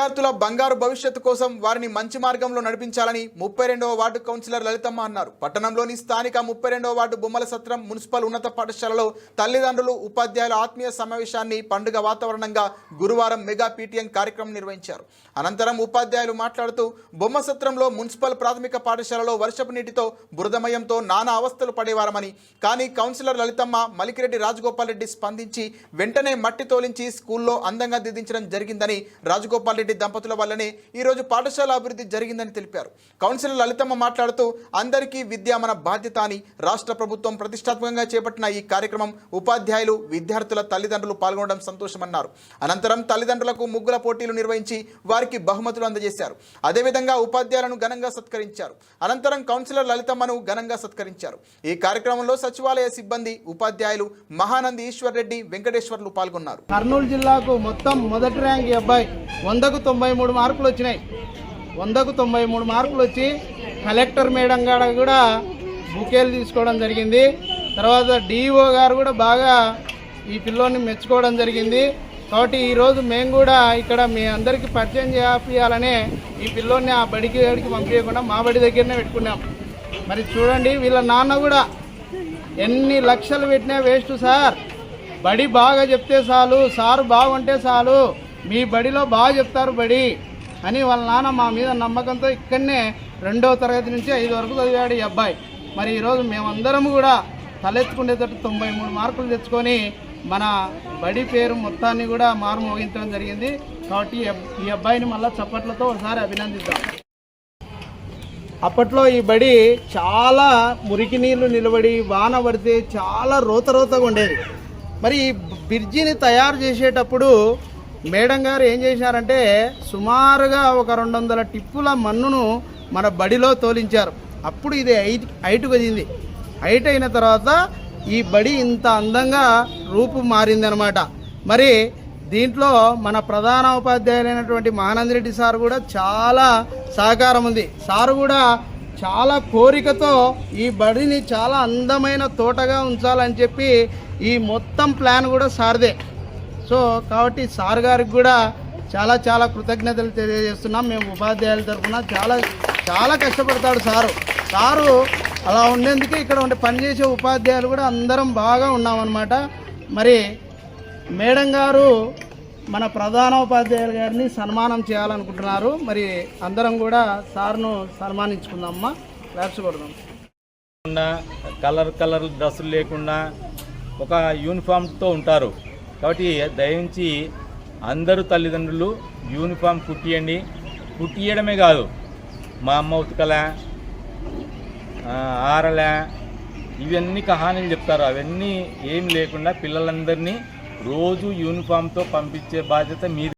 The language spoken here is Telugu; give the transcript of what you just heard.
విద్యార్థుల బంగారు భవిష్యత్తు కోసం వారిని మంచి మార్గంలో నడిపించాలని ముప్పై రెండవ వార్డు కౌన్సిలర్ లలితమ్మ అన్నారు. పట్టణంలోని స్థానిక ముప్పై రెండవ వార్డు బొమ్మల సత్రం మున్సిపల్ ఉన్నత పాఠశాలలో తల్లిదండ్రులు ఉపాధ్యాయుల ఆత్మీయ సమావేశాన్ని పండుగ వాతావరణంగా గురువారం మెగా పీటీఎం కార్యక్రమం నిర్వహించారు. అనంతరం ఉపాధ్యాయులు మాట్లాడుతూ బొమ్మ సత్రంలో మున్సిపల్ ప్రాథమిక పాఠశాలలో వర్షపు నీటితో బురదమయంతో నానా అవస్థలు పడేవారమని కానీ కౌన్సిలర్ లలితమ్మ మలికిరెడ్డి రాజగోపాల్ రెడ్డి స్పందించి వెంటనే మట్టి తోలించి స్కూల్లో అందంగా దిద్దించడం జరిగిందని రాజగోపాల్ రెడ్డి దంపతుల వల్లనే ఈరోజు పాఠశాల అభివృద్ధి జరిగిందని తెలిపారు. కౌన్సిలర్ లలితమ్మ మాట్లాడుతూ అందరికీ విద్య మన బాధ్యత అని రాష్ట్ర ప్రభుత్వం ప్రతిష్టాత్మకంగా చేపట్టిన ఈ కార్యక్రమం ఉపాధ్యాయులు విద్యార్థుల తల్లిదండ్రులు పాల్గొనడం సంతోషమన్నారు. అనంతరం తల్లిదండ్రులకు ముగ్గుల పోటీలు నిర్వహించి వారికి బహుమతులు అందజేశారు. అదేవిధంగా ఉపాధ్యాయులను ఘనంగా సత్కరించారు. అనంతరం కౌన్సిలర్ లలితమ్మను ఘనంగా సత్కరించారు. ఈ కార్యక్రమంలో సచివాలయ సిబ్బంది ఉపాధ్యాయులు మహానంది ఈశ్వర్ రెడ్డి వెంకటేశ్వర్లు పాల్గొన్నారు. కర్నూలు జిల్లాకు మొత్తం మొదటి ర్యాంక్ అబ్బాయి. వందకు తొంభై మూడు మార్కులు వచ్చినాయి. వందకు తొంభై మూడు మార్కులు వచ్చి కలెక్టర్ మేడం గారు కూడా బుకేలు తీసుకోవడం జరిగింది. తర్వాత డిఈఓ గారు కూడా బాగా ఈ పిల్లోని మెచ్చుకోవడం జరిగింది. కాబట్టి ఈరోజు మేము కూడా ఇక్కడ మీ అందరికీ పరిచయం చేయాలనే ఈ పిల్లోని ఆ బడికి గడికి పంపించకుండా మా బడి దగ్గరనే పెట్టుకున్నాం. మరి చూడండి వీళ్ళ నాన్న కూడా ఎన్ని లక్షలు పెట్టినా వేస్ట్ సార్. బడి బాగా చెప్తే చాలు సారు బాగుంటే చాలు. మీ బడిలో బాగా చెప్తారు బడి అని వాళ్ళ నాన్న మా మీద నమ్మకంతో ఇక్కడనే రెండవ తరగతి నుంచి ఐదు వరకు చదివాడు ఈ అబ్బాయి. మరి ఈరోజు మేమందరం కూడా తలెత్తుకునేటట్టు తొంభై మూడు మార్కులు తెచ్చుకొని మన బడి పేరు మొత్తాన్ని కూడా మారుమోగించడం జరిగింది. కాబట్టి ఈ ఈ అబ్బాయిని మళ్ళీ చప్పట్లతో ఒకసారి అభినందిద్దాం. అప్పట్లో ఈ బడి చాలా మురికి నీళ్ళు నిలబడి వాన పడితే చాలా రోత రోతగా ఉండేది. మరి ఈ బ్రిడ్జిని తయారు చేసేటప్పుడు మేడం గారు ఏం చేశారంటే సుమారుగా ఒక రెండు వందల టిప్పుల మన్నును మన బడిలో తోలించారు. అప్పుడు ఇది హైట్ హైట్ కదింది హైట్ అయిన తర్వాత ఈ బడి ఇంత అందంగా రూపు మారిందనమాట. మరి దీంట్లో మన ప్రధాన ఉపాధ్యాయులైనటువంటి మానందరెడ్డి సార్ కూడా చాలా సహకారం ఉంది. సారు కూడా చాలా కోరికతో ఈ బడిని చాలా అందమైన తోటగా ఉంచాలని చెప్పి ఈ మొత్తం ప్లాన్ కూడా సార్దే. సో కాబట్టి సార్ గారికి కూడా చాలా చాలా కృతజ్ఞతలు తెలియజేస్తున్నాం. మేము ఉపాధ్యాయుల తరఫున చాలా చాలా కష్టపడతాడు సారు. సారు అలా ఉండేందుకే ఇక్కడ ఉండే పనిచేసే ఉపాధ్యాయులు కూడా అందరం బాగా ఉన్నామన్నమాట. మరి మేడం గారు మన ప్రధాన ఉపాధ్యాయులు గారిని సన్మానం చేయాలనుకుంటున్నారు. మరి అందరం కూడా సార్ను సన్మానించుకుందామమ్మా. క్లాప్స్ కొడదాం కలర్ కలర్ డ్రెస్సులు లేకుండా ఒక యూనిఫామ్తో ఉంటారు. కాబట్టి దయించి అందరూ తల్లిదండ్రులు యూనిఫామ్ కుట్టియండి. కుట్టియడమే కాదు మా అమ్మ ఉతకలే ఆరలే ఇవన్నీ కహానీలు చెప్తారు. అవన్నీ ఏం లేకుండా పిల్లలందరినీ రోజు యూనిఫామ్తో పంపించే బాధ్యత మీది.